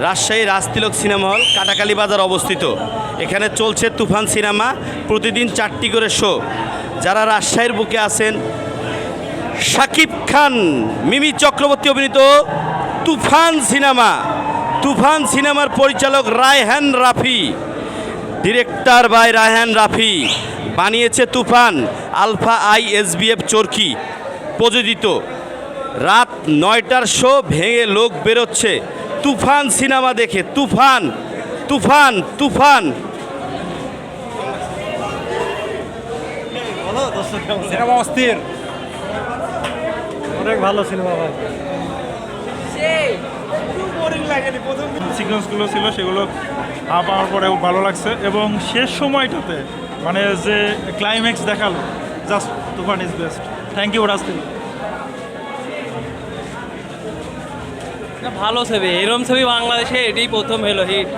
Rajshahi Rajtilak cinema hall কাটাকালী বাজার অবস্থিত। এখানে চলছে তুফান সিনেমা, প্রতিদিন চারটি করে শো। যারা রাজশাহীর বুকে আছেন, শাকিব খান, মিমি চক্রবর্তী অভিনীত তুফান সিনেমা। তুফান সিনেমার পরিচালক Raihan Rafi. Director by Raihan Rafi. বানিয়েছে Toofan, Alpha I SBF Chorki. প্রযোজিত। রাত নয়টার শো ভেঙে লোক বেরোচ্ছে। তুফান সিনেমা দেখে তুফান তুফান তুফান। সিনেমা অস্থির। অনেক ভালো সিনেমা ভাই। সিকোয়েন্সগুলো ছিল সেগুলো আপ পাওয়ার পরে ভালো লাগছে। এবং শেষ সময়টাতে মানে যে ক্লাইম্যাক্স দেখাল just Toofan is best thank you রাস্তি ভালো ছবি। এরকম ছবি বাংলাদেশে এটাই প্রথম হলো হিট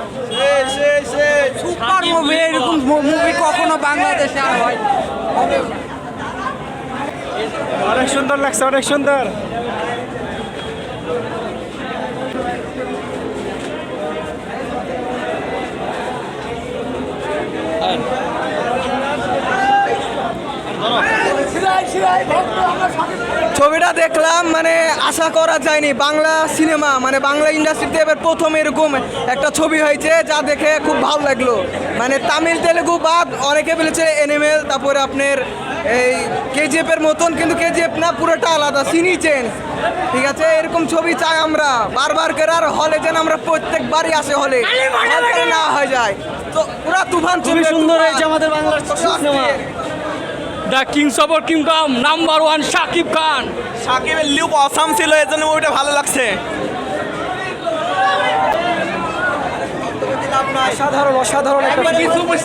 সুপার মুভি এরকম মুভি কখনো বাংলাদেশে আর হয় অনেক সুন্দর লাগছে অনেক সুন্দর। ছবিটা দেখলাম মানে আশা করা যায়নি। বাংলা সিনেমা মানে বাংলা ইন্ডাস্ট্রিতে এবার প্রথম এরকম একটা ছবি হয়েছে যা দেখে খুব ভালো লাগল। মানে তামিল তেলেগু বাদ অনেকে বলেছে এনিমেল তারপরে আপনার এই কেজিএফ এর মতন কিন্তু কেজিএফ না পুরোটা আলাদা সিনি চেঞ্জ। ঠিক আছে এরকম ছবি চাই আমরা। বারবার করে আর হলে যেন আমরা প্রত্যেকবারই আসে হলে হল না হয়ে যায়। তো পুরা তুফান ছবি সুন্দর হয়েছে আমাদের বাংলার cinema. The kings of kingdom number one Shakib Khan. সাকিবের লুক অসাম ছিল এর জন্য ওইটা ভালো লাগছে। অসাধারণ অসাধারণ একটা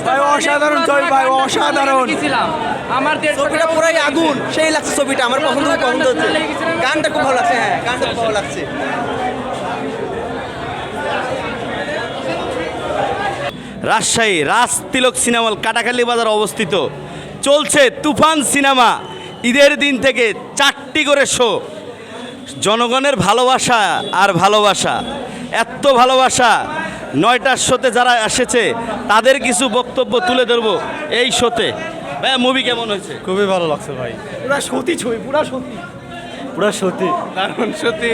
ভাই অসাধারণ ভাই অসাধারণ। আমার ছবিটা পুরাই আগুন সেই লাগছে ছবিটা আমার পছন্দ পছন্দ হচ্ছে গানটা খুব ভালো লাগছে হ্যাঁ গানটা খুব ভালো লাগছে। রাজশাহী রাজতিলক সিনেমা হল কাটাখালী বাজার অবস্থিত। চলছে তুফান সিনেমা। ঈদের দিন থেকে চারটি করে শো জনগণের ভালোবাসা আর ভালোবাসা। এত ভালোবাসা নয়টার শোতে যারা এসেছে তাদের কিছু বক্তব্য তুলে ধরবো এই শোতে ভাই মুভি কেমন হয়েছে? খুবই ভালো লাগছে ভাই। পুরা সতী ছবি পুরা সতী। পুরা সতী। দারুণ সতী।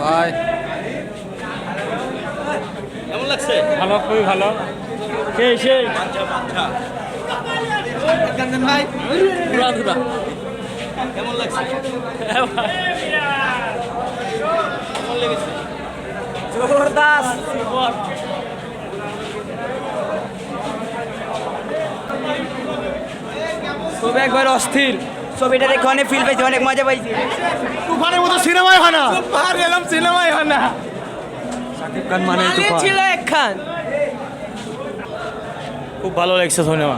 ভাই। কেমন লাগছে? ভালো খুবই ভালো। সেই সেই। ভাই পুরা পুরা কেমন লাগছে? জবরদস্ত ছবি একবার অস্থির। ছবিটা দেখে অনেক ফিল পাইছি অনেক মজা পাইছি তুফানের মতো সিনেমাই হয় না। আর এলাম সিনেমাই হয় না। শাকিব খান মানে তুফান। ছিল একখান। খুব ভালো লাগছে সিনেমা।